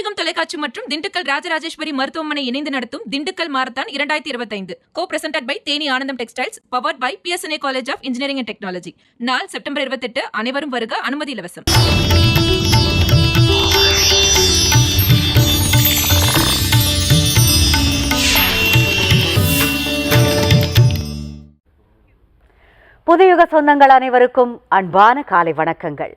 பூர்வீகம் தொலைக்காட்சி மற்றும் திண்டுக்கல் ராஜராஜேஸ்வரி மருத்துவமனை இணைந்து நடத்தும் திண்டுக்கல் மாரத்தான் இரண்டாயிரத்தி இருபத்தைந்து. கோ presented by Theni Anandam textiles powered by PSNA college of engineering and technology நாள் செப்டம்பர் இருபத்தெட்டு அனைவரும் வருக அனுமதி இலவசம். புதுயுக சொந்தங்கள் அனைவருக்கும் அன்பான காலை வணக்கங்கள்.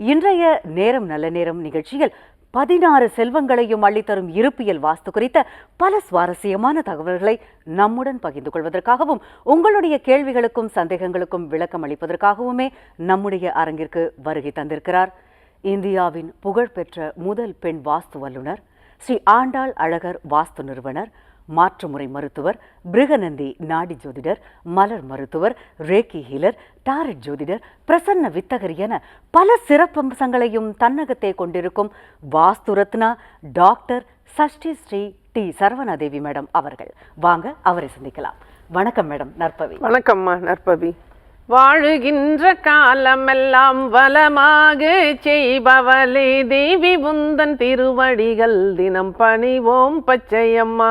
இன்றைய நேரம் நல்ல நேரம் நிகழ்ச்சியில் பதினாறு செல்வங்களையும் அள்ளித்தரும் இருப்பியல் வாஸ்து குறித்த பல சுவாரஸ்யமான தகவல்களை நம்முடன் பகிர்ந்து கொள்வதற்காகவும் உங்களுடைய கேள்விகளுக்கும் சந்தேகங்களுக்கும் விளக்கம் அளிப்பதற்காகவுமே நம்முடைய அரங்கிற்கு வருகை தந்திருக்கிறார். இந்தியாவின் புகழ்பெற்ற முதல் பெண் வாஸ்து வல்லுனர் ஸ்ரீ ஆண்டாள் அழகர் வாஸ்து நிறுவனர் மாற்றுமுறை மருத்துவர் பிருகநந்தி நாடி ஜோதிடர் மலர் மருத்துவர் ரேக்கி ஹீலர் டாரட் ஜோதிடர் பிரசன்ன வித்தகர் என பல சிறப்பம்சங்களையும் தன்னகத்தே கொண்டிருக்கும் Vastu Ratna doctor Sashti Sri D Saravanadevi madam அவர்கள். வாங்க அவரை சந்திக்கலாம். வணக்கம் மேடம் நற்பவி. வணக்கம்மா நற்பவி. வாழுகின்ற காலமெல்லாம் வளமாக செய்பவளே தேவி உந்தன் திருவடிகள் தினம் பணிவோம் Pachaiyamma.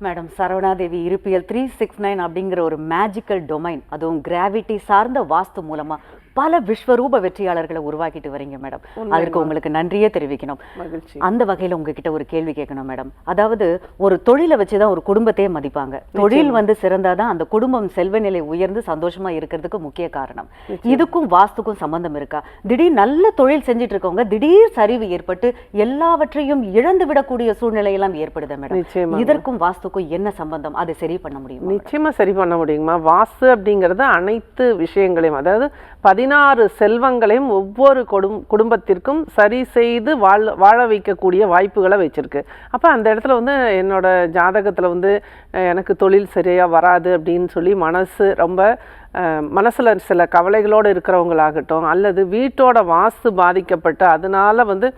Madam Saravanadevi Iruppiyal three six nine அப்படிங்கிற ஒரு மேஜிக்கல் டொமைன் அதுவும் கிராவிட்டி சார்ந்த வாஸ்து மூலமாக பல விஸ்வரூப வெற்றியாளர்களை உருவாக்கிட்டு வரீங்க மேடம். அதற்கு உங்களுக்கு நன்றியே தெரிவிக்கணும். அந்த வகையில உங்ககிட்ட ஒரு கேள்வி கேட்கணும் மேடம். அதாவது ஒரு தொழிலை வச்சுதான் ஒரு குடும்பத்தையே மதிப்பாங்க. தொழில் வந்து சிறந்தாதான் அந்த குடும்பம் செல்வ நிலை உயர்ந்து சந்தோஷமா இருக்கிறதுக்கு முக்கிய காரணம். இதுக்கும் வாஸ்துக்கும் சம்பந்தம் இருக்கா? திடீர் நல்ல தொழில் செஞ்சுட்டு இருக்கவங்க திடீர் சரிவு ஏற்பட்டு எல்லாவற்றையும் இழந்து விடக்கூடிய சூழ்நிலை எல்லாம் ஏற்படுது மேடம். இதற்கும் வாஸ்துக்கும் என்ன சம்பந்தம்? அதை சரி பண்ண முடியுமா நிச்சயமா சரி பண்ண முடியுமா வாஸ்து அப்படிங்கிறது அனைத்து விஷயங்களையும் அதாவது பதினாறு செல்வங்களையும் ஒவ்வொரு கொடும் குடும்பத்திற்கும் சரி செய்து வாழ் வாழ வைக்கக்கூடிய வாய்ப்புகளை வச்சுருக்கு. அப்போ அந்த இடத்துல வந்து என்னோட ஜாதகத்தில் வந்து எனக்கு தொழில் சரியாக வராது அப்படின்னு சொல்லி மனசு ரொம்ப மனசில் சில கவலைகளோடு இருக்கிறவங்களாகட்டும் அல்லது வீட்டோட வாஸ்து பாதிக்கப்பட்டு அதனால வந்து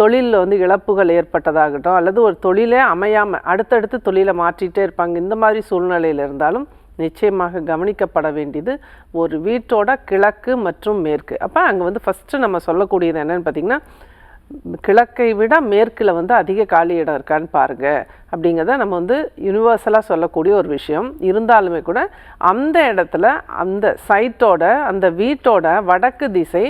தொழிலில் வந்து இழப்புகள் ஏற்பட்டதாகட்டும் அல்லது ஒரு தொழிலே அமையாமல் அடுத்தடுத்து தொழிலை மாற்றிட்டே இருப்பாங்க. இந்த மாதிரி சூழ்நிலையில் இருந்தாலும் நிச்சயமாக கவனிக்கப்பட வேண்டியது ஒரு வீட்டோட கிழக்கு மற்றும் மேற்கு. அப்போ அங்கே வந்து ஃபஸ்ட்டு நம்ம சொல்லக்கூடியது என்னன்னு பார்த்தீங்கன்னா கிழக்கை விட மேற்கில் வந்து அதிக காலி இடம் இருக்கான்னு பாருங்கள் அப்படிங்கிறத நம்ம வந்து யூனிவர்சலாக சொல்லக்கூடிய ஒரு விஷயம். இருந்தாலுமே கூட அந்த இடத்துல அந்த சைட்டோட அந்த வீட்டோட வடக்கு திசை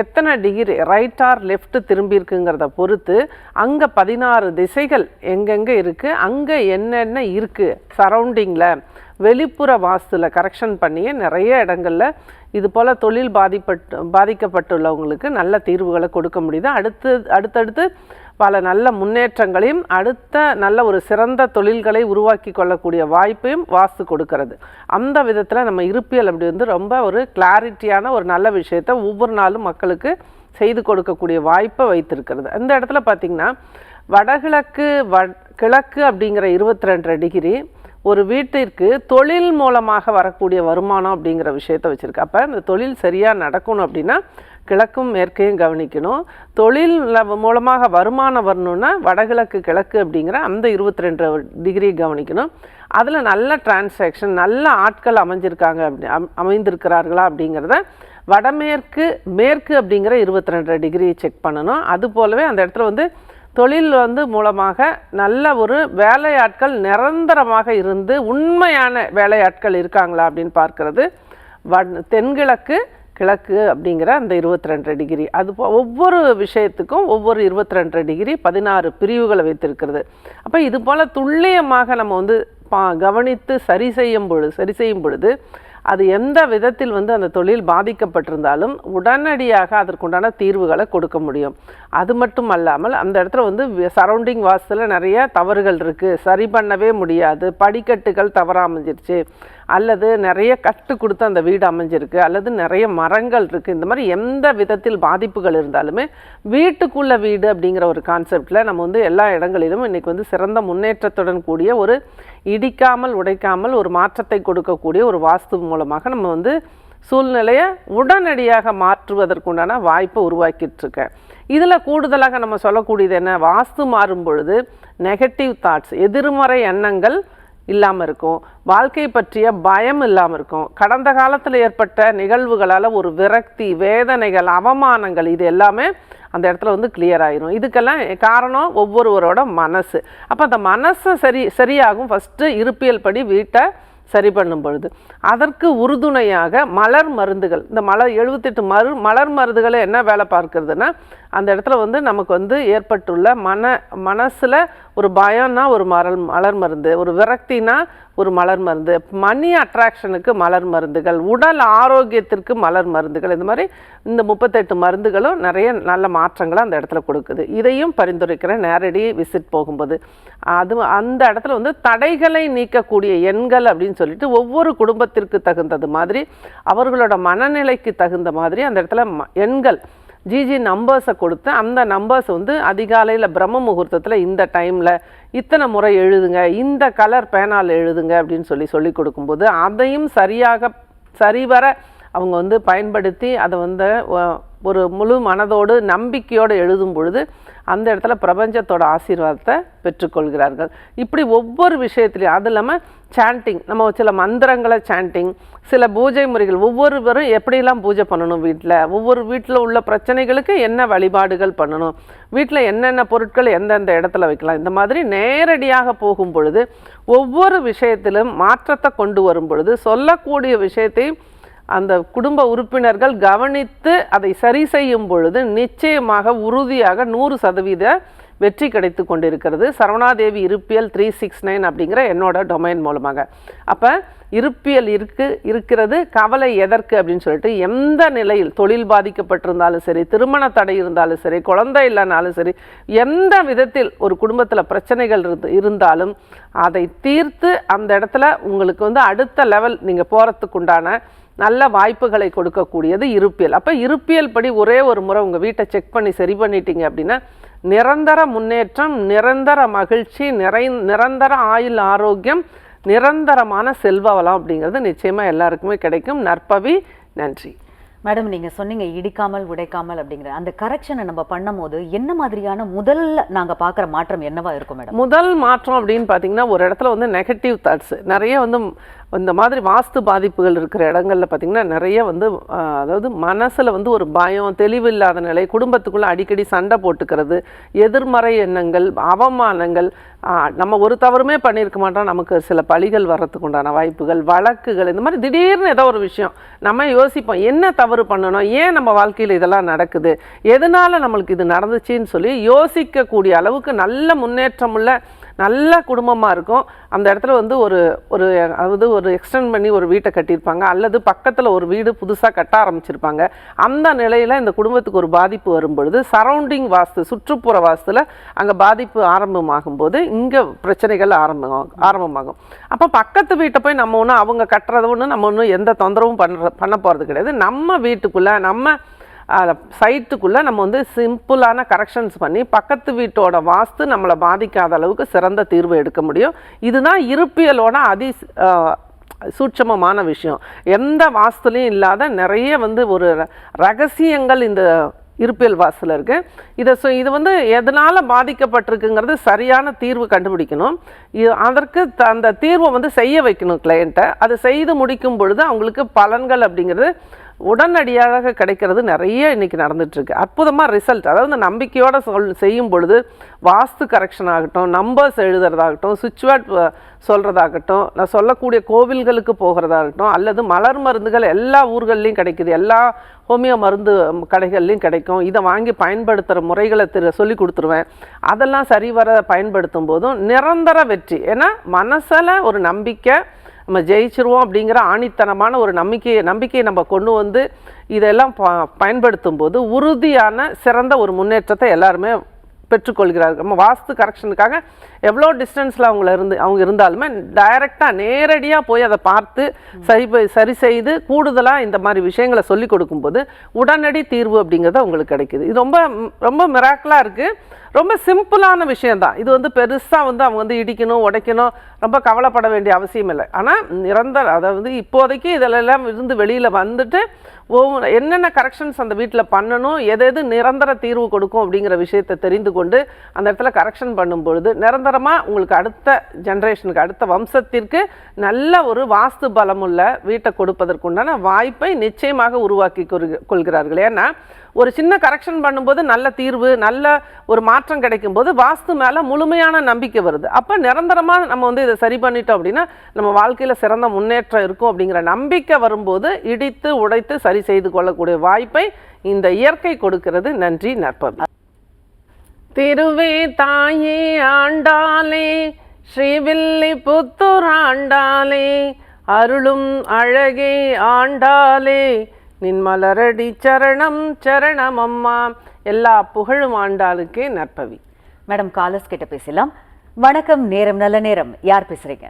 எத்தனை டிகிரி ரைட் ஆர் லெஃப்ட் திரும்பி இருக்குங்கிறத பொறுத்து அங்கே பதினாறு திசைகள் எங்கெங்கே இருக்குது அங்கே என்னென்ன இருக்குது சரௌண்டிங்கில் வெளிப்புற வாஸ்துல கரெக்ஷன் பண்ணியே நிறைய இடங்களில் இது போல் தொழில் பாதிப்பட்டு பாதிக்கப்பட்டுள்ளவங்களுக்கு நல்ல தீர்வுகளை கொடுக்க முடியுது. அடுத்து அடுத்தடுத்து பல நல்ல முன்னேற்றங்களையும் அடுத்த நல்ல ஒரு சிறந்த தொழில்களை உருவாக்கி கொள்ளக்கூடிய வாய்ப்பையும் வாஸ்து கொடுக்கறது. அந்த விதத்தில் நம்ம இருப்பியல் அப்படி வந்து ரொம்ப ஒரு கிளாரிட்டியான ஒரு நல்ல விஷயத்தை ஒவ்வொரு நாளும் மக்களுக்கு செய்து கொடுக்கக்கூடிய வாய்ப்பை வைத்திருக்கிறது. அந்த இடத்துல பார்த்திங்கன்னா வடகிழக்கு வ கிழக்கு அப்படிங்கிற இருபத்தி ரெண்டு டிகிரி ஒரு வீட்டிற்கு தொழில் மூலமாக வரக்கூடிய வருமானம் அப்படிங்கிற விஷயத்தை வச்சுருக்கு. அப்போ இந்த தொழில் சரியாக நடக்கணும் அப்படின்னா கிழக்கும் மேற்கையும் கவனிக்கணும். தொழில் மூலமாக வருமானம் வரணும்னா வடகிழக்கு கிழக்கு அப்படிங்கிற அந்த இருபத்தி ரெண்டு டிகிரி கவனிக்கணும். அதில் நல்ல டிரான்சாக்ஷன் நல்ல ஆட்கள் அமைஞ்சிருக்காங்க அப்படி அமைந்திருக்கிறார்களா அப்படிங்கிறத வடமேற்கு மேற்கு அப்படிங்கிற இருபத்தி ரெண்டு டிகிரி செக் பண்ணணும். அது போலவே அந்த இடத்துல வந்து தொழில் வந்து மூலமாக நல்ல ஒரு வேலையாட்கள் நிரந்தரமாக இருந்து உண்மையான வேலையாட்கள் இருக்காங்களா அப்படின்னு பார்க்கறது. வட் தென்கிழக்கு கிழக்கு அப்படிங்கிற அந்த இருபத்தி ரெண்டு டிகிரி. அது போ- ஒவ்வொரு விஷயத்துக்கும் ஒவ்வொரு இருபத்தி ரெண்டு டிகிரி பதினாறு பிரிவுகளை வைத்திருக்கிறது. அப்போ இது போல் துல்லியமாக நம்ம வந்து பா கவனித்து சரி செய்யும் பொழுது சரி செய்யும் பொழுது அது எந்த விதத்தில் வந்து அந்த தொழில் பாதிக்கப்பட்டிருந்தாலும் உடனடியாக அதற்குண்டான தீர்வுகளை கொடுக்க முடியும். அது மட்டும் அல்லாமல் அந்த இடத்துல வந்து சரௌண்டிங் வாசலில் நிறைய தவறுகள் இருக்குது சரி பண்ணவே முடியாது. படிக்கட்டுகள் தவறாமஞ்சிருச்சு அல்லது நிறைய கட்டு கொடுத்து அந்த வீடு அமைஞ்சிருக்கு அல்லது நிறைய மரங்கள் இருக்குது இந்த மாதிரி எந்த விதத்தில் பாதிப்புகள் இருந்தாலுமே வீட்டுக்குள்ள வீடு அப்படிங்கிற ஒரு கான்செப்டில் நம்ம வந்து எல்லா இடங்களிலும் இன்றைக்கி வந்து சிறந்த முன்னேற்றத்துடன் கூடிய ஒரு இடிக்காமல் உடைக்காமல் ஒரு மாற்றத்தை கொடுக்கக்கூடிய ஒரு வாஸ்து மூலமாக நம்ம வந்து சூழ்நிலையை உடனடியாக மாற்றுவதற்குண்டான வாய்ப்பை உருவாக்கிட்டு இருக்கேன் இதில் கூடுதலாக நம்ம சொல்லக்கூடியது என்ன? வாஸ்து மாறும் பொழுது நெகட்டிவ் தாட்ஸ் எதிர்மறை எண்ணங்கள் இல்லாமல் இருக்கும். வாழ்க்கை பற்றிய பயம் இல்லாமல் இருக்கும். கடந்த காலத்தில் ஏற்பட்ட நிகழ்வுகளால் ஒரு விரக்தி வேதனைகள் அவமானங்கள் இது எல்லாமே அந்த இடத்துல வந்து கிளியர் ஆயிரும். இதுக்கெல்லாம் காரணம் ஒவ்வொருவரோட மனசு. அப்போ அந்த மனசை சரி சரியாகும் ஃபஸ்ட்டு இருப்பியல் படி வீட்டை சரி பண்ணும் பொழுது அதற்கு உறுதுணையாக மலர் மருந்துகள். இந்த மலர் எழுபத்தெட்டு மரு மலர் மருந்துகளை என்ன வேலை பார்க்கறதுன்னா அந்த இடத்துல வந்து நமக்கு வந்து ஏற்பட்டுள்ள மன மனசில் ஒரு பயம்னா ஒரு மலர் மலர் மருந்து ஒரு விரக்தினா ஒரு மலர் மருந்து மணி அட்ராக்ஷனுக்கு மலர் மருந்துகள் உடல் ஆரோக்கியத்திற்கு மலர் மருந்துகள் இந்த மாதிரி இந்த முப்பத்தெட்டு மருந்துகளும் நிறைய நல்ல மாற்றங்களை அந்த இடத்துல கொடுக்குது. இதையும் பரிந்துரைக்கிறேன் நேரடி விசிட் போகும்போது. அது அந்த இடத்துல வந்து தடைகளை நீக்கக்கூடிய எண்கள் அப்படின்னு சொல்லிட்டு ஒவ்வொரு குடும்பத்திற்கு தகுந்தது மாதிரி அவர்களோட மனநிலைக்கு தகுந்த மாதிரி அந்த இடத்துல ம- எண்கள் ஜிஜி நம்பர்ஸை கொடுத்து அந்த நம்பர்ஸ் வந்து அதிகாலையில் பிரம்ம முகூர்த்தத்தில் இந்த டைமில் இத்தனை முறை எழுதுங்க இந்த கலர் பேனால் எழுதுங்க அப்படின்னு சொல்லி சொல்லி கொடுக்கும்போது அதையும் சரியாக சரிவர அவங்க வந்து பயன்படுத்தி அதை வந்து ஒரு முழு மனதோடு நம்பிக்கையோடு எழுதும் பொழுது அந்த இடத்துல பிரபஞ்சத்தோட ஆசீர்வாதத்தை பெற்றுக்கொள்கிறார்கள். இப்படி ஒவ்வொரு விஷயத்துலையும் அது இல்லாமல் சாண்டிங் நம்ம சில மந்திரங்களை சாண்டிங் சில பூஜை முறைகள் ஒவ்வொருவரும் எப்படியெல்லாம் பூஜை பண்ணணும் வீட்டில் ஒவ்வொரு வீட்டில் உள்ள பிரச்சனைகளுக்கு என்ன வழிபாடுகள் பண்ணணும்? வீட்டில் என்னென்ன பொருட்கள் எந்தெந்த இடத்துல வைக்கலாம்? இந்த மாதிரி நேரடியாக போகும் பொழுது ஒவ்வொரு விஷயத்திலும் மாற்றத்தை கொண்டு வரும் பொழுது சொல்லக்கூடிய விஷயத்தையும் அந்த குடும்ப உறுப்பினர்கள் கவனித்து அதை சரி செய்யும் பொழுது நிச்சயமாக உறுதியாக நூறு சதவீத வெற்றி கிடைத்து கொண்டிருக்கிறது. Saravanadevi Iruppiyal three six nine அப்படிங்கிற என்னோட டொமைன் மூலமாக. அப்போ இருப்பியல் இருக்கு இருக்கிறது கவலை எதற்கு அப்படின்னு சொல்லிட்டு எந்த நிலையில் தொழில் பாதிக்கப்பட்டிருந்தாலும் சரி திருமண தடை இருந்தாலும் சரி குழந்தை இல்லைனாலும் சரி எந்த விதத்தில் ஒரு குடும்பத்தில் பிரச்சனைகள் இருந்து இருந்தாலும் அதை தீர்த்து அந்த இடத்துல உங்களுக்கு வந்து அடுத்த லெவல் நீங்கள் போகிறதுக்குண்டான நல்ல வாய்ப்புகளை கொடுக்கக்கூடியது இருப்பியல். அப்போ இருப்பியல் படி ஒரே ஒரு முறை உங்கள் வீட்டை செக் பண்ணி சரி பண்ணிட்டீங்க அப்படின்னா நிரந்தர முன்னேற்றம் நிரந்தர மகிழ்ச்சி நிறை நிரந்தர ஆயுள் ஆரோக்கியம் நிரந்தரமான செல்வ வளம் அப்படிங்கிறது நிச்சயமாக எல்லாருக்குமே கிடைக்கும். நற்பவி நன்றி. மேடம் நீங்க சொன்னீங்க இடிக்காமல் உடைக்காமல் அப்படிங்கிற. அந்த கரெக்ஷனை நம்ம பண்ணும்போது என்ன மாதிரியான முதல்ல நாங்க பார்க்குற மாற்றம் என்னவா இருக்கும் மேடம்? முதல் மாற்றம் அப்படின்னு பார்த்தீங்கன்னா ஒரு இடத்துல வந்து நெகட்டிவ் தாட்ஸ் நிறைய வந்து இந்த மாதிரி வாஸ்து பாதிப்புகள் இருக்கிற இடங்கள்ல பார்த்தீங்கன்னா நிறைய வந்து அதாவது மனசில் வந்து ஒரு பயம் தெளிவு இல்லாத நிலை குடும்பத்துக்குள்ளே அடிக்கடி சண்டை போட்டுக்கிறது எதிர்மறை எண்ணங்கள் அவமானங்கள் நம்ம ஒரு தவறுமே பண்ணியிருக்க மாட்டோம். நமக்கு சில பழிகள் வர்றதுக்கு உண்டான வாய்ப்புகள் வழக்குகள் இந்த மாதிரி திடீர்னு ஏதோ ஒரு விஷயம் நம்ம யோசிப்போம் என்ன தவறு பண்ணணும் ஏன் நம்ம வாழ்க்கையில் இதெல்லாம் நடக்குது எதனால் நம்மளுக்கு இது நடந்துச்சுன்னு சொல்லி யோசிக்கக்கூடிய அளவுக்கு நல்ல முன்னேற்றமுள்ள நல்ல குடும்பமாக இருக்கும். அந்த இடத்துல வந்து ஒரு ஒரு அதாவது ஒரு எக்ஸ்டெண்ட் பண்ணி ஒரு வீட்டை கட்டியிருப்பாங்க. அல்லது பக்கத்தில் ஒரு வீடு புதுசாக கட்ட ஆரம்பிச்சிருப்பாங்க. அந்த நிலையில் இந்த குடும்பத்துக்கு ஒரு பாதிப்பு வரும் பொழுது சரௌண்டிங் வாஸ்து சுற்றுப்புற வாஸ்துல அங்கே பாதிப்பு ஆரம்பமாகும் போது இங்கே பிரச்சனைகள் ஆரம்பம் ஆரம்பமாகும். அப்போ பக்கத்து வீட்டை போய் நம்ம ஒன்றும் அவங்க கட்டுறத ஒன்று நம்ம ஒன்றும் எந்த தொந்தரவும் பண்ணுற பண்ண போகிறது கிடையாது. நம்ம வீட்டுக்குள்ளே நம்ம சைட்டுக்குள்ளே நம்ம வந்து சிம்பிளான கரெக்ஷன்ஸ் பண்ணி பக்கத்து வீட்டோட வாஸ்து நம்மளை பாதிக்காத அளவுக்கு சிறந்த தீர்வு எடுக்க முடியும். இதுதான் இருப்பியலோட அதி சூட்சமமான விஷயம். எந்த வாஸ்துலையும் இல்லாத நிறைய வந்து ஒரு ர- ரகசியங்கள் இந்த இருப்பியல் வாஸ்துல இருக்குது இதை ஸோ இது வந்து எதனால் பாதிக்கப்பட்டிருக்குங்கிறது சரியான தீர்வு கண்டுபிடிக்கணும். இது அதற்கு த- அந்த தீர்வை வந்து செய்ய வைக்கணும் கிளையண்ட்டை அது செய்து முடிக்கும் பொழுது அவங்களுக்கு பலன்கள் அப்படிங்கிறது உடனடியாக கிடைக்கிறது நிறைய இன்றைக்கி நடந்துகிட்ருக்கு அற்புதமாக ரிசல்ட் அதாவது நம்பிக்கையோடு சொல் செய்யும் பொழுது வாஸ்து கரெக்ஷன் ஆகட்டும் நம்பர்ஸ் எழுதுறதாகட்டும் சுவிட்ச்வேர்ட் சொல்கிறதாகட்டும் நான் சொல்லக்கூடிய கோவில்களுக்கு போகிறதாகட்டும் அல்லது மலர் மருந்துகள் எல்லா ஊர்கள்லையும் கிடைக்குது. எல்லா ஹோமியோ மருந்து கடைகள்லையும் கிடைக்கும். இதை வாங்கி பயன்படுத்துகிற முறைகளை திரு சொல்லி கொடுத்துருவேன். அதெல்லாம் சரிவர பயன்படுத்தும் போதும் நிரந்தர வெற்றி. ஏன்னா மனசில் ஒரு நம்பிக்கை நம்ம ஜெயிச்சிருவோம் அப்படிங்கிற ஆணித்தனமான ஒரு நம்பிக்கையை நம்பிக்கையை நம்ம கொண்டு வந்து இதெல்லாம் ப பயன்படுத்தும் போது உறுதியான சிறந்த ஒரு முன்னேற்றத்தை எல்லாருமே பெற்றுக்கொள்கிறார்கள். நம்ம வாஸ்து கரெக்ஷனுக்காக எவ்வளோ டிஸ்டன்ஸில் அவங்கள இருந்து அவங்க இருந்தாலுமே டைரெக்டாக நேரடியாக போய் அதை பார்த்து சரி சரி செய்து கூடுதலாக இந்த மாதிரி விஷயங்களை சொல்லி கொடுக்கும்போது உடனடி தீர்வு அப்படிங்கிறது அவங்களுக்கு கிடைக்குது. இது ரொம்ப ரொம்ப மிராக்கலாக இருக்குது ரொம்ப சிம்பிளான விஷயந்தான் இது வந்து பெருசாக வந்து அவங்க வந்து இடிக்கணும் உடைக்கணும் ரொம்ப கவலைப்பட வேண்டிய அவசியம் இல்லை. ஆனால் நிரந்தர அதாவது இப்போதைக்கு இதிலெல்லாம் இருந்து வெளியில் வந்துட்டு ஒவ்வொரு என்னென்ன கரெக்ஷன்ஸ் அந்த வீட்டில் பண்ணணும் எது எது நிரந்தர தீர்வு கொடுக்கும் அப்படிங்கிற விஷயத்தை தெரிந்து கொண்டு அந்த இடத்துல கரெக்ஷன் பண்ணும்பொழுது நிரந்தர நிரந்தரமாக உங்களுக்கு அடுத்த ஜென்ரேஷனுக்கு அடுத்த வம்சத்திற்கு நல்ல ஒரு வாஸ்து பலமுள்ள வீட்டை கொடுப்பதற்குண்டான வாய்ப்பை நிச்சயமாக உருவாக்கி கொள்கிறார்கள். ஏன்னா ஒரு சின்ன கரெக்ஷன் பண்ணும்போது நல்ல தீர்வு நல்ல ஒரு மாற்றம் கிடைக்கும் போது வாஸ்து மேலே முழுமையான நம்பிக்கை வருது. அப்போ நிரந்தரமாக நம்ம வந்து இதை சரி பண்ணிட்டோம் அப்படின்னா நம்ம வாழ்க்கையில் சிறந்த முன்னேற்றம் இருக்கும் அப்படிங்கிற நம்பிக்கை வரும்போது இடித்து உடைத்து சரி செய்து கொள்ளக்கூடிய வாய்ப்பை இந்த இயற்கை கொடுக்கிறது. நன்றி நற்பவி திருவே தாயே ஆண்டாளே ஸ்ரீவில்லி புத்தூர் ஆண்டாளே அருளும் அழகே ஆண்டாளே. நின் மலரடி சரணம் சரணம் அம்மா எல்லா புகழும் ஆண்டாளுக்கே நற்பவி. மேடம் காலர்ஸ் கிட்ட பேசலாம். வணக்கம் நேரம் நல்ல நேரம். யார் பேசுறீங்க?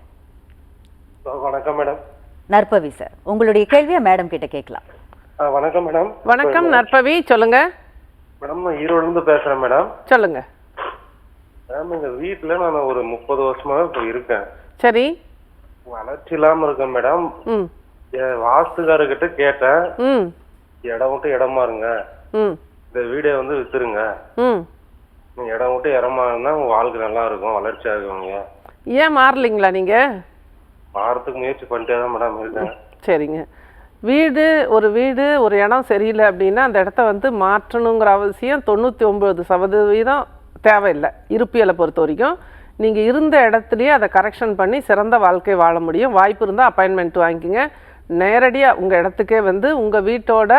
வணக்கம் மேடம். நற்பவி சார். உங்களுடைய கேள்வியை மேடம் கிட்ட கேட்கலாம். வணக்கம் மேடம். வணக்கம் நற்பவி. சொல்லுங்க. மேடம் நான் ஈரோடுல இருந்து பேசுறேன் மேடம். சொல்லுங்க. மேம் எங்க வீட்டுல நான் ஒரு முப்பது வருஷமா இப்போ இருக்கேன். சரி. வளர்ச்சி இல்லாம இருக்கேன் மேடம். ம். என் வாஸ்துக்காரர்கிட்ட கேட்டேன். ம். இடம் விட்டு இடமா இருங்க ம். இந்த வீடை வந்து வித்துருங்க. ம். நீங்க இடம் விட்டு இடமா இருந்தா உங்க வாழ்க்கை நல்லா இருக்கும் வளர்ச்சி ஆகுவீங்க ஏன் மாறலிங்களா நீங்கள் மாறத்துக்கு முயற்சி பண்ணிட்டே தான் மேடம் இருக்கேன். சரிங்க. வீடு ஒரு வீடு ஒரு இடம் சரியில்லை அப்படின்னா அந்த இடத்த வந்து மாற்றணுங்கிற அவசியம் தொண்ணூற்றி ஒம்பது சதவீதம் தேவையில்லை. இருப்பியலை பொறுத்த வரைக்கும். நீங்கள் இருந்த இடத்துலையே அதை கரெக்ஷன் பண்ணி சிறந்த வாழ்க்கை வாழ முடியும். வாய்ப்பு இருந்தால் அப்பாயின்மெண்ட் வாங்கிக்கோங்க. நேரடியாக உங்கள் இடத்துக்கே வந்து உங்கள் வீட்டோட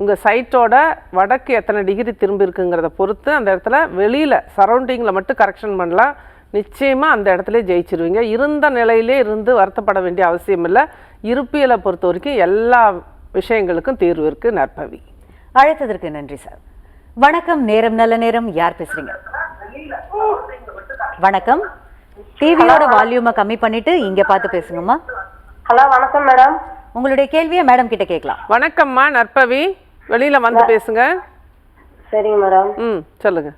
உங்கள் சைட்டோட வடக்கு எத்தனை டிகிரி திரும்பி இருக்குங்கிறத பொறுத்து அந்த இடத்துல வெளியில் சரௌண்டிங்கில் மட்டும் கரெக்ஷன் பண்ணலாம். நிச்சயமாக அந்த இடத்துல ஜெயிச்சிருவீங்க. இருந்த நிலையிலே இருந்து வருத்தப்பட வேண்டிய அவசியம் இல்லை இருப்பியலை பொறுத்த வரைக்கும் எல்லா விஷயங்களுக்கும் தீர்வு இருக்குது நற்பவி. அழைத்ததற்கு நன்றி சார். வணக்கம் நேரம் நல்ல நேரம். யார் பேசுறீங்க? வணக்கம். டிவியோட வால்யூமை கம்மி பண்ணிட்டு இங்க பார்த்து பேசுங்கம்மா. ஹலோ வணக்கம் மேடம். உங்களுடைய கேள்வியை மேடம் கிட்ட கேட்கலாம். வணக்கம்மா நற்பவி. வெளியில் வந்து பேசுங்க. சரிங்க மேடம். ம் சொல்லுங்கள்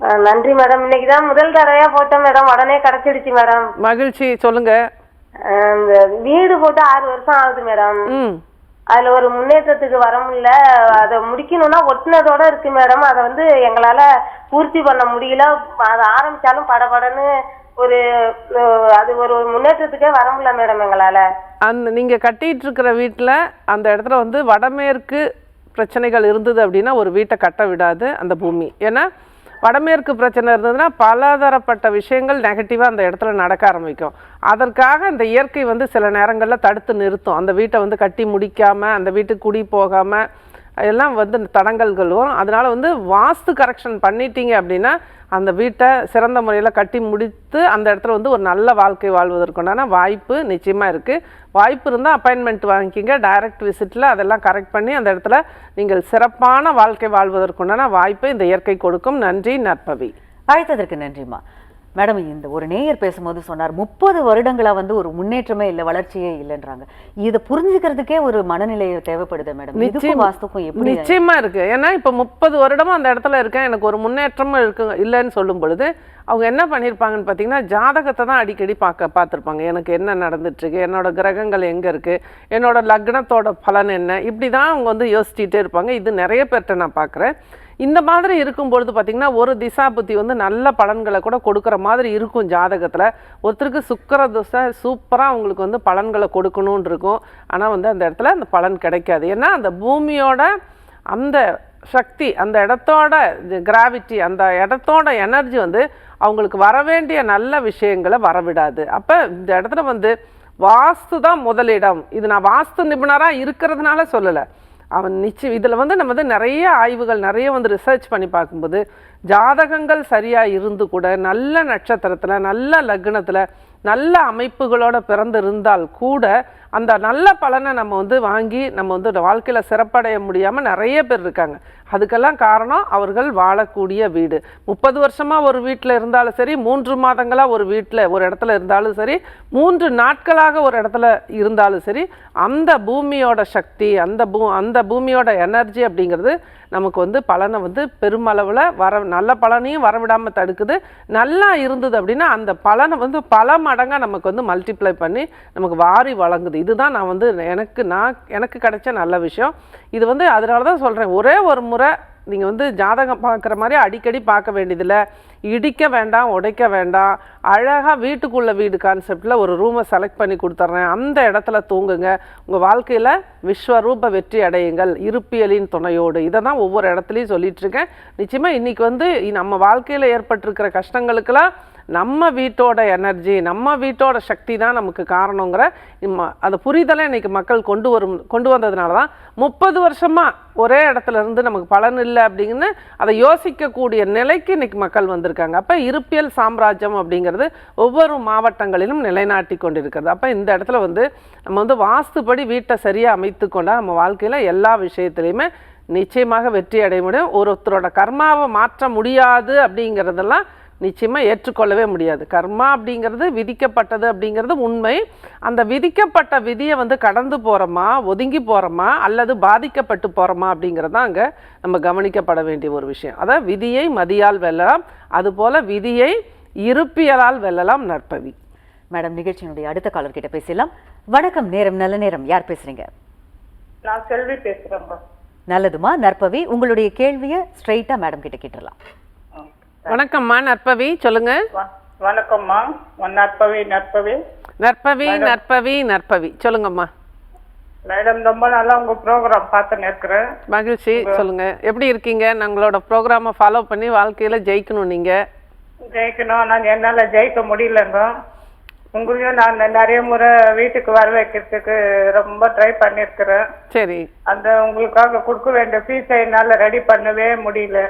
அஹ், நன்றி மேடம். இன்னைக்கு தான் முதல் தடவையா போட்டேன் மேடம். உடனே கிடைச்சிடுச்சு மேடம். மகிழ்ச்சி. சொல்லுங்கள் வீடு போட்டு ஆறு வருஷம் ஆகுது மேடம். அதுல ஒரு முன்னேற்றத்துக்கு வர முடியல. அதை முடிக்கணும்னா ஒட்டுனதோட இருக்கு மேடம். அதை வந்து எங்களால பூர்த்தி பண்ண முடியல. அதை ஆரம்பிச்சாலும் படபடன்னு ஒரு அது ஒரு முன்னேற்றத்துக்கே வர முடியல மேடம் எங்களால. அந்த நீங்கள் கட்டிட்டு இருக்கிற வீட்டில் அந்த இடத்துல வந்து வடமேற்கு பிரச்சனைகள் இருந்தது அப்படின்னா ஒரு வீட்டை கட்ட விடாது அந்த பூமி. ஏன்னா வடமேற்கு பிரச்சனை இருந்ததுன்னா பலதரப்பட்ட விஷயங்கள் நெகட்டிவாக அந்த இடத்துல நடக்க ஆரம்பிக்கும். அதற்காக அந்த இயற்கை வந்து சில நேரங்களில் தடுத்து நிறுத்தும். அந்த வீட்டை வந்து கட்டி முடிக்காமல் அந்த வீட்டுக்கு குடி போகாமல் எல்லாம் வந்து தடங்கல்கள் வரும். அதனால் வந்து வாஸ்து கரெக்ஷன் பண்ணிட்டீங்க அப்படின்னா அந்த வீட்டை சிறந்த முறையில் கட்டி முடித்து அந்த இடத்துல வந்து ஒரு நல்ல வாழ்க்கை வாழ்வதற்குண்டான வாய்ப்பு நிச்சயமாக இருக்குது வாய்ப்பு இருந்தால் அப்பாயின்மெண்ட் வாங்கிக்கிங்க. டைரக்ட் விசிட்டில் அதெல்லாம் கரெக்ட் பண்ணி அந்த இடத்துல நீங்கள் சிறப்பான வாழ்க்கை வாழ்வதற்குண்டான வாய்ப்பை இந்த இயற்கை கொடுக்கும். நன்றி நற்பவி. அழைத்ததற்கு நன்றிம்மா. மேடம் இந்த ஒரு நேயர் பேசும்போது சொன்னார் முப்பது வருடங்களா வந்து ஒரு முன்னேற்றமே இல்லை வளர்ச்சியே இல்லைன்றாங்க. இதை புரிஞ்சுக்கிறதுக்கே ஒரு மனநிலை தேவைப்படுது மேடம். நிச்சயம் வாஸ்துக்கும் எப்படி நிச்சயமா இருக்கு. ஏன்னா இப்போ முப்பது வருடமா அந்த இடத்துல இருக்கேன். எனக்கு ஒரு முன்னேற்றமும் இருக்கு இல்லைன்னு சொல்லும் பொழுது அவங்க என்ன பண்ணியிருப்பாங்கன்னு பார்த்தீங்கன்னா ஜாதகத்தை தான் அடிக்கடி பார்க்க பார்த்துருப்பாங்க. எனக்கு என்ன நடந்துட்டு இருக்கு என்னோட கிரகங்கள் எங்கே இருக்கு என்னோட லக்னத்தோட பலன் என்ன? இப்படி தான் அவங்க வந்து யோசிச்சுட்டே இருப்பாங்க. இது நிறைய பேர்கிட்ட நான் பார்க்குறேன். இந்த மாதிரி இருக்கும்பொழுது பார்த்திங்கன்னா ஒரு திசா புத்தி வந்து நல்ல பலன்களை கூட கொடுக்குற மாதிரி இருக்கும் ஜாதகத்தில். ஒருத்தருக்கு சுக்கர திசை சூப்பராக அவங்களுக்கு வந்து பலன்களை கொடுக்கணும்னு இருக்கும். ஆனால் வந்து அந்த இடத்துல அந்த பலன் கிடைக்காது. ஏன்னா அந்த பூமியோட அந்த சக்தி அந்த இடத்தோட கிராவிட்டி அந்த இடத்தோட எனர்ஜி வந்து அவங்களுக்கு வர வேண்டிய நல்ல விஷயங்களை வரவிடாது. அப்போ இந்த இடத்துல வந்து வாஸ்து தான் முதலிடம். இது நான் வாஸ்து நிபுணராக இருக்கிறதுனால சொல்லலை. அவன் நிச்சயம் இதில் வந்து நம்ம வந்து நிறைய ஆய்வுகள் நிறைய வந்து ரிசர்ச் பண்ணி பார்க்கும்போது ஜாதகங்கள் சரியாக இருந்து கூட நல்ல நட்சத்திரத்தில் நல்ல லக்னத்தில் நல்ல அமைப்புகளோட பிறந்திருந்தால் கூட அந்த நல்ல பலனை நம்ம வந்து வாங்கி நம்ம வந்து வாழ்க்கையில் சிறப்படைய முடியாமல் நிறைய பேர் இருக்காங்க. அதுக்கெல்லாம் காரணம் அவர்கள் வாழக்கூடிய வீடு. முப்பது வருஷமாக ஒரு வீட்டில் இருந்தாலும் சரி மூன்று மாதங்களாக ஒரு வீட்டில் ஒரு இடத்துல இருந்தாலும் சரி மூன்று நாட்களாக ஒரு இடத்துல இருந்தாலும் சரி அந்த பூமியோட சக்தி அந்த பூ அந்த பூமியோட எனர்ஜி அப்படிங்கிறது நமக்கு வந்து பலனை வந்து பெருமளவில் வர நல்ல பலனையும் வரவிடாமல் தடுக்குது. நல்லா இருந்தது அப்படின்னா அந்த பலனை வந்து பல மடங்காக நமக்கு வந்து மல்டிப்ளை பண்ணி நமக்கு வாரி வழங்குது. இதுதான் நான் வந்து எனக்கு நான் எனக்கு கிடைச்ச நல்ல விஷயம். இது வந்து அதனால தான் சொல்கிறேன் ஒரே ஒரு முறை நீங்கள் வந்து ஜாதகம் பார்க்குற மாதிரி அடிக்கடி பார்க்க வேண்டியதில்லை. இடிக்க வேண்டாம் உடைக்க வேண்டாம். அழகாக வீட்டுக்குள்ளே வீடு கான்செப்டில் ஒரு ரூமை செலக்ட் பண்ணி கொடுத்துட்றேன் அந்த இடத்துல தூங்குங்க. உங்கள் வாழ்க்கையில் விஸ்வரூப வெற்றி அடையுங்கள். இருப்பியலின் துணையோடு. இதை தான் ஒவ்வொரு இடத்துலையும் சொல்லிகிட்ருக்கேன் நிச்சயமாக இன்றைக்கி வந்து நம்ம வாழ்க்கையில் ஏற்பட்டிருக்கிற கஷ்டங்களுக்கெல்லாம் நம்ம வீட்டோட எனர்ஜி நம்ம வீட்டோட சக்தி தான் நமக்கு காரணங்கிற அந்த புரிதலை இன்னைக்கு மக்கள் கொண்டு வரும் கொண்டு வந்ததுனால தான் முப்பது வருஷமாக ஒரே இடத்துல இருந்து நமக்கு பலன் இல்லை அப்படின்னு அதை யோசிக்கக்கூடிய நிலைக்கு இன்னைக்கு மக்கள் வந்திருக்காங்க. அப்போ இருப்பியல் சாம்ராஜ்யம் அப்படிங்கிறது ஒவ்வொரு மாவட்டங்களிலும் நிலைநாட்டி கொண்டிருக்கிறது. அப்போ இந்த இடத்துல வந்து நம்ம வந்து வாஸ்துபடி வீட்டை சரியாக அமைத்து கொண்டால் நம்ம வாழ்க்கையில் எல்லா விஷயத்துலையுமே நிச்சயமாக வெற்றி அடைய முடியும். ஒருத்தரோட கர்மாவை மாற்ற முடியாது அப்படிங்கிறதெல்லாம் நிச்சயமாக ஏற்றுக்கொள்ளவே முடியாது. கர்மா அப்படிங்கிறது விதிக்கப்பட்டது அப்படிங்கிறது உண்மை. அந்த விதிக்கப்பட்ட விதியை வந்து கடந்து போகிறோமா ஒதுங்கி போகிறோமா அல்லது பாதிக்கப்பட்டு போகிறோமா அப்படிங்கிறது தான் அங்கே நம்ம கவனிக்கப்பட வேண்டிய ஒரு விஷயம். அதான் விதியை மதியால் வெல்லலாம் அதுபோல் விதியை இருப்பியலால் வெல்லலாம் நற்பவி. மேடம் நிகழ்ச்சியினுடைய அடுத்த காலர் கிட்ட பேசலாம் வணக்கம் நேரம் நல்ல நேரம். யார் பேசுறீங்க? நான் செல்வி பேசுறேங்க நல்லதுமா நற்பவி? உங்களுடைய கேள்வியை ஸ்ட்ரைட்டா மேடம் கிட்ட கேட்டுடலாம். வணக்கம்மா நற்பவி சொல்லுங்க. வணக்கம்மா. நற்பவி நற்பவி. நற்பவி நற்பவி நற்பவி. சொல்லுங்கம்மா. மேடம் ரொம்ப நாளா உங்க ப்ரோக்ராம் பார்த்துன்னு இருக்கிறேன். மகிழ்ச்சி சொல்லுங்க. எப்படி இருக்கீங்க? நாங்களோட ப்ரோக்ராமை ஃபாலோ பண்ணி வாழ்க்கையில ஜெயிக்கணும் நீங்க. ஜெயிக்கணும். நான் என்னால ஜெயிக்க முடியலங்க. உங்களையும் நான் நிறைய முறை வீட்டுக்கு வர வைக்கிறதுக்கு ரொம்ப ட்ரை பண்ணியிருக்கிறேன். சரி. அந்த உங்களுக்காக கொடுக்க வேண்டிய ஃபீஸை என்னால ரெடி பண்ணவே முடியல.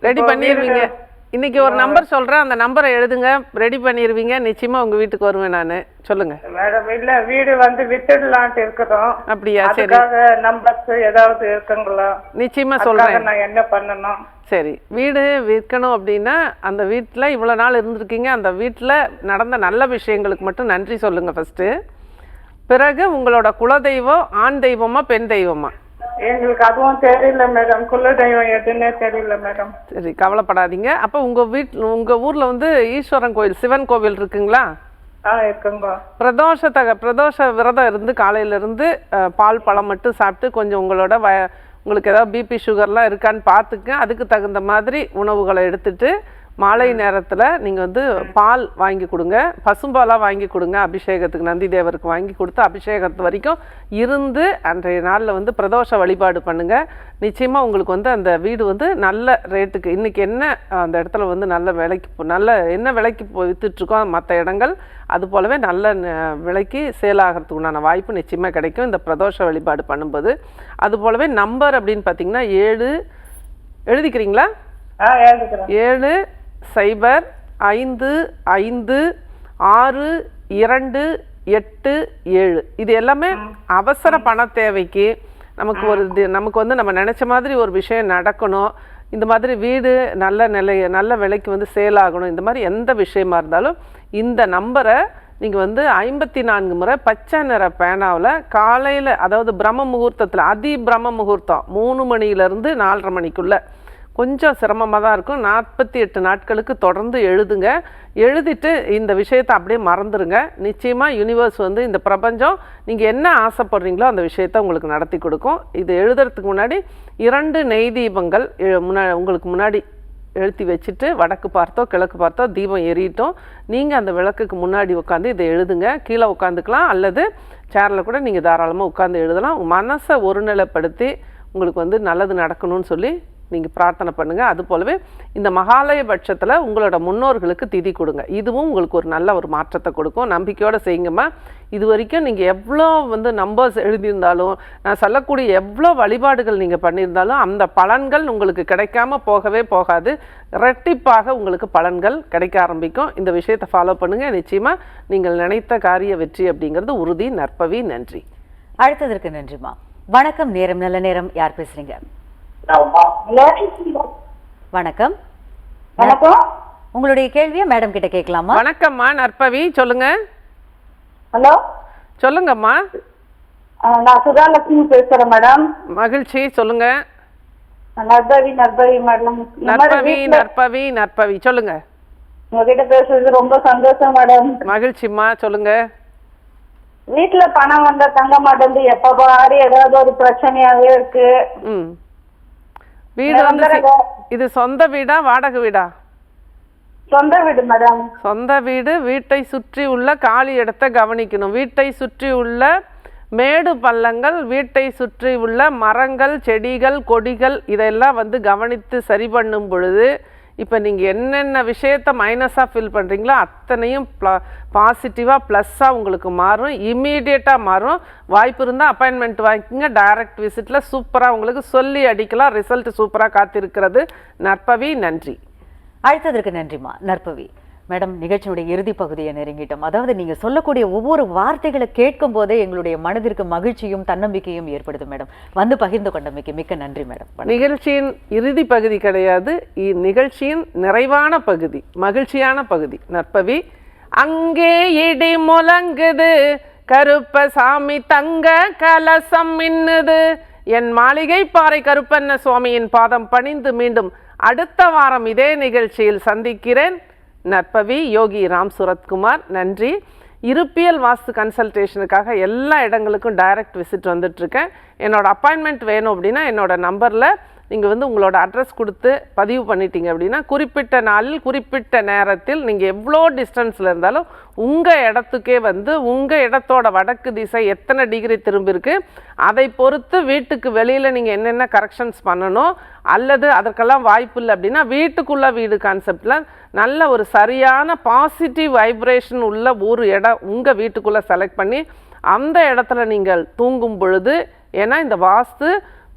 ரெடி பண்ணிடுவீங்க. இன்னைக்கு ஒரு நம்பர் சொல்றேன். அந்த நம்பரை எழுதுங்க. ரெடி பண்ணிடுவீங்க நிச்சயமா உங்க வீட்டுக்கு வருவேன் நான். சொல்லுங்க. மேடம் இல்ல வீடு வந்து வித்துடலான்ட்டு இருக்கிறோம். அப்படியா? சரி. நம்பர்ஸ் ஏதாவது இருக்குங்களா? நிச்சயமா அதுக்காக சொல்றேன். நான் என்ன பண்ணணும்? சரி. வீடு விற்கணும் அப்படின்னா அந்த வீட்டில் இவ்வளோ நாள் இருந்திருக்கீங்க. அந்த வீட்டில் நடந்த நல்ல விஷயங்களுக்கு மட்டும் நன்றி சொல்லுங்க ஃபர்ஸ்ட்டு பிறகு உங்களோட குலதெய்வம் ஆண் தெய்வமா பெண் தெய்வமா? எங்களுக்கு அதுவும் தெரியல மேடம் குலதெய்வம் எதுன்னே தெரியல மேடம் சரி கவலைப்படாதீங்க. அப்போ உங்கள் வீட் உங்கள் ஊரில் வந்து ஈஸ்வரன் கோயில் சிவன் கோவில் இருக்குங்களா? ஆ இருக்குங்க. பிரதோஷத்தக பிரதோஷ விரதம் இருந்து காலையில இருந்து அஹ், பால் பழம் மட்டும் சாப்பிட்டு கொஞ்சம் உங்களோட வ உங்களுக்கு ஏதாவது பிபி சுகர்லாம் இருக்கான்னு பார்த்துக்க அதுக்கு தகுந்த மாதிரி உணவுகளை எடுத்துட்டு மாலை நேரத்தில் நீங்கள் வந்து பால் வாங்கி கொடுங்க. பசும்பாலாக வாங்கி கொடுங்க. அபிஷேகத்துக்கு நந்தி தேவருக்கு வாங்கி கொடுத்து அபிஷேகத்து வரைக்கும் இருந்து அன்றைய நாளில் வந்து பிரதோஷ வழிபாடு பண்ணுங்க. நிச்சயமாக உங்களுக்கு வந்து அந்த வீடு வந்து நல்ல ரேட்டுக்கு இன்றைக்கி என்ன அந்த இடத்துல வந்து நல்ல விலைக்கு நல்ல என்ன விலைக்கு வித்துட்ருக்கோம் மற்ற இடங்கள் அது போலவே நல்ல விலைக்கு சேல் ஆகிறதுக்கு உண்டான வாய்ப்பு நிச்சயமாக கிடைக்கும். இந்த பிரதோஷ வழிபாடு பண்ணும்போது. அது போலவே நம்பர் அப்படின்னு பார்த்தீங்கன்னா ஏழு எழுதிக்கிறீங்களா? ஏழு சைபர் ஐந்து ஐந்து ஆறு இரண்டு எட்டு ஏழு. இது எல்லாமே அவசர பண தேவைக்கு நமக்கு ஒரு இது- நமக்கு வந்து நம்ம நினச்ச மாதிரி ஒரு விஷயம் நடக்கணும். இந்த மாதிரி வீடு நல்ல நிலை நல்ல விலைக்கு வந்து சேல் ஆகணும். இந்த மாதிரி எந்த விஷயமா இருந்தாலும் இந்த நம்பரை நீங்கள் வந்து ஐம்பத்தி நான்கு முறை பச்சை நிற பேனாவில் காலையில் அதாவது பிரம்ம முகூர்த்தத்தில் அதி பிரம்ம முகூர்த்தம் மூணு மணியிலேருந்து நாலரை மணிக்குள்ளே. கொஞ்சம் சிரமமாக தான் இருக்கும். நாற்பத்தி எட்டு நாட்களுக்கு தொடர்ந்து எழுதுங்க. எழுதிட்டு இந்த விஷயத்தை அப்படியே மறந்துடுங்க நிச்சயமாக யூனிவர்ஸ் வந்து இந்த பிரபஞ்சம் நீங்கள் என்ன ஆசைப்படுறீங்களோ அந்த விஷயத்தை உங்களுக்கு நடத்தி கொடுக்கும். இது எழுதுறதுக்கு முன்னாடி இரண்டு நெய் தீபங்கள் முன்னா உங்களுக்கு முன்னாடி எழுத்தி வச்சுட்டு வடக்கு பார்த்தோ கிழக்கு பார்த்தோ தீபம் எரியட்டும். நீங்கள் அந்த விளக்குக்கு முன்னாடி உட்காந்து இதை எழுதுங்க. கீழே உட்காந்துக்கலாம் அல்லது சேரில் கூட நீங்கள் தாராளமாக உட்காந்து எழுதலாம். மனசை ஒருநிலைப்படுத்தி உங்களுக்கு வந்து நல்லது நடக்கணும்னு சொல்லி நீங்கள் பிரார்த்தனை பண்ணுங்கள் அது போலவே இந்த மகாலய பட்சத்தில் உங்களோட முன்னோர்களுக்கு திதி கொடுங்க. இதுவும் உங்களுக்கு ஒரு நல்ல ஒரு மாற்றத்தை கொடுக்கும். நம்பிக்கையோடு செய்யுங்கம்மா. இது வரைக்கும் நீங்கள் எவ்வளோ வந்து நம்பர்ஸ் எழுதியிருந்தாலும் நான் சொல்லக்கூடிய எவ்வளோ வழிபாடுகள் நீங்கள் பண்ணியிருந்தாலும் அந்த பலன்கள் உங்களுக்கு கிடைக்காம போகவே போகாது. ரெட்டிப்பாக உங்களுக்கு பலன்கள் கிடைக்க ஆரம்பிக்கும். இந்த விஷயத்தை ஃபாலோ பண்ணுங்கள் நிச்சயமாக நீங்கள் நினைத்த காரிய வெற்றி அப்படிங்கிறது உறுதி நற்பவி நன்றி. அடுத்ததற்கு நன்றிம்மா. வணக்கம் நேரம் நல்ல நேரம். யார் பேசுறீங்க? வணக்கம். வணக்கம். உங்களுடைய கேள்வியை மேடம் கிட்ட கேட்கலாமா? வணக்கம்மா நற்பவி சொல்லுங்க. ஹலோ? சொல்லுங்கம்மா. நான் சுதாலட்சுமி பேசுறேன் மேடம் மகிழ்ச்சி சொல்லுங்க. நர்பவி நர்பவி மேடம் நற்பவி நற்பவி நற்பவி சொல்லுங்க. உங்ககிட்ட பேசுறது ரொம்ப சந்தோஷம் மேடம் மகிழ்ச்சிம்மா சொல்லுங்க. வீட்டுல பணம் வந்தா தங்க மாட்டேங்குது. எப்ப பாரு ஏதாவது ஒரு பிரச்சனையாவே இருக்கு. ம். வீடு வந்து இது சொந்த வீடா வாடகை வீடா? சொந்த வீடு மேடம். சொந்த வீடு வீட்டை சுற்றி உள்ள காலி இடத்தை கவனிக்கணும். வீட்டை சுற்றி உள்ள மேடு பள்ளங்கள் வீட்டை சுற்றி உள்ள மரங்கள் செடிகள் கொடிகள் இதெல்லாம் வந்து கவனித்து சரி பண்ணும் பொழுது இப்போ நீங்கள் என்னென்ன விஷயத்த மைனஸாக ஃபீல் பண்ணுறீங்களோ அத்தனையும் ப்ள பாசிட்டிவாக ப்ளஸ்ஸாக உங்களுக்கு மாறும். இம்மீடியட்டாக மாறும். வாய்ப்பு இருந்தால் அப்பாயின்மெண்ட் வாங்கிக்கோங்க. டைரக்ட் விசிட்டில் சூப்பராக உங்களுக்கு சொல்லி அடிக்கலாம். ரிசல்ட் சூப்பராக காத்திருக்கிறது. நற்பவி நன்றி. அழைத்ததற்கு நன்றிம்மா. நற்பவி. மேடம் நிகழ்ச்சியுடைய இறுதி பகுதியை நெருங்கிட்டோம். அதாவது நீங்க சொல்லக்கூடிய ஒவ்வொரு வார்த்தைகளை கேட்கும் போதே எங்களுடைய மனதிற்கு மகிழ்ச்சியும் தன்னம்பிக்கையும் ஏற்படுது மேடம். வந்து பகிர்ந்து கொண்டமைக்கு மிக்க நன்றி மேடம். நிகழ்ச்சியின் இறுதி பகுதி கிடையாது. இந்நிகழ்ச்சியின் நிறைவான பகுதி மகிழ்ச்சியான பகுதி. நற்பவி அங்கே இடி முழங்குது கருப்ப சாமி தங்க கலசம் மின்னுது. என் மாளிகை பாறை கருப்பண்ண சுவாமியின் பாதம் பணிந்து மீண்டும் அடுத்த வாரம் இதே நிகழ்ச்சியில் சந்திக்கிறேன். நற்பவி யோகி ராம் சுரத்குமார் நன்றி. இருப்பியல் வாஸ்து கன்சல்டேஷனுக்காக எல்லா இடங்களுக்கும் டைரக்ட் விசிட் வந்துட்டுருக்கேன் என்னோடய அப்பாயின்மெண்ட் வேணும் அப்படின்னா என்னோடய நம்பரில் நீங்கள் வந்து உங்களோட அட்ரஸ் கொடுத்து பதிவு பண்ணிட்டீங்க அப்படின்னா குறிப்பிட்ட நாளில் குறிப்பிட்ட நேரத்தில் நீங்கள் எவ்வளோ டிஸ்டன்ஸில் இருந்தாலும் உங்கள் இடத்துக்கே வந்து உங்கள் இடத்தோட வடக்கு திசை எத்தனை டிகிரி திரும்பியிருக்கு அதை பொறுத்து வீட்டுக்கு வெளியில் நீங்கள் என்னென்ன கரெக்ஷன்ஸ் பண்ணணும் அல்லது அதற்கெல்லாம் வாய்ப்பு இல்லை அப்படின்னா வீட்டுக்குள்ள வீடு கான்செப்டில் நல்ல ஒரு சரியான பாசிட்டிவ் வைப்ரேஷன் உள்ள ஒரு இடம் உங்கள் வீட்டுக்குள்ளே செலக்ட் பண்ணி அந்த இடத்துல நீங்கள் தூங்கும் பொழுது ஏன்னா இந்த வாஸ்து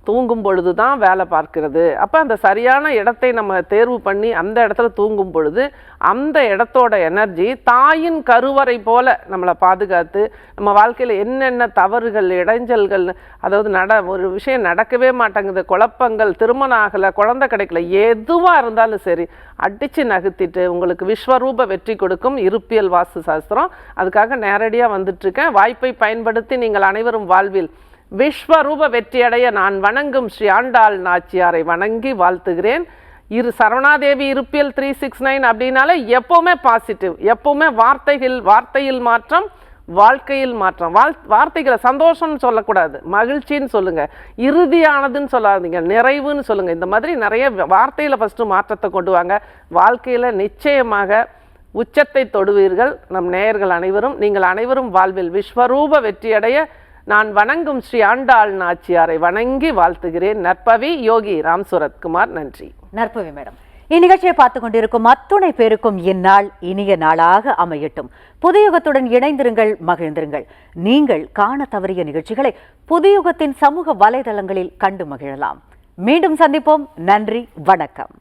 தூங்கும் பொழுது தான் வேலை பார்க்கிறது. அப்போ அந்த சரியான இடத்தை நம்ம தேர்வு பண்ணி அந்த இடத்துல தூங்கும் பொழுது அந்த இடத்தோட எனர்ஜி தாயின் கருவறை போல நம்மளை பாதுகாத்து நம்ம வாழ்க்கையில் என்னென்ன தவறுகள் இடைஞ்சல்கள் அதாவது நட ஒரு விஷயம் நடக்கவே மாட்டேங்குது குழப்பங்கள் திருமணம் ஆகலை குழந்தை கிடைக்கல எதுவாக இருந்தாலும் சரி அடித்து நகர்த்திட்டு உங்களுக்கு விஸ்வரூப வெற்றி கொடுக்கும் இருப்பியல் வாஸ்து சாஸ்திரம். அதுக்காக நேரடியாக வந்துட்டுருக்கேன் வாய்ப்பை பயன்படுத்தி நீங்கள் அனைவரும் வாழ்வில் விஸ்வரூப வெற்றியடைய நான் வணங்கும் ஸ்ரீ ஆண்டாள் நாச்சியாரை வணங்கி வாழ்த்துகிறேன். இரு Saravanadevi Iruppiyal three six nine அப்படின்னாலே எப்போவுமே பாசிட்டிவ் எப்போவுமே வார்த்தைகள் வார்த்தையில் மாற்றம் வாழ்க்கையில் மாற்றம். வாழ் வார்த்தைகளை சந்தோஷம்னு சொல்லக்கூடாது மகிழ்ச்சின்னு சொல்லுங்கள் இறுதியானதுன்னு சொல்லாதீங்க நிறைவுன்னு சொல்லுங்கள் இந்த மாதிரி நிறைய வார்த்தையில் ஃபஸ்ட்டு மாற்றத்தை கொண்டு வாங்க. வாழ்க்கையில் நிச்சயமாக உச்சத்தை தொடுவீர்கள். நம் நேயர்கள் அனைவரும் நீங்கள் அனைவரும் வாழ்வில் விஸ்வரூப வெற்றியடைய நான் வணங்கும் ஸ்ரீ ஆண்டாள் நாச்சியாரை வணங்கி வாழ்த்துகிறேன். நற்பவி யோகி ராம் சுரத்குமார் நன்றி. நற்பவி மேடம் இந்நிகழ்ச்சியை பார்த்து கொண்டிருக்கும் அத்துணை பேருக்கும் இந்நாள் இனிய நாளாக அமையட்டும். புதுயுகத்துடன் இணைந்திருங்கள் மகிழ்ந்திருங்கள். நீங்கள் காண தவறிய நிகழ்ச்சிகளை புதுயுகத்தின் சமூக வலைதளங்களில் கண்டு மகிழலாம். மீண்டும் சந்திப்போம். நன்றி வணக்கம்.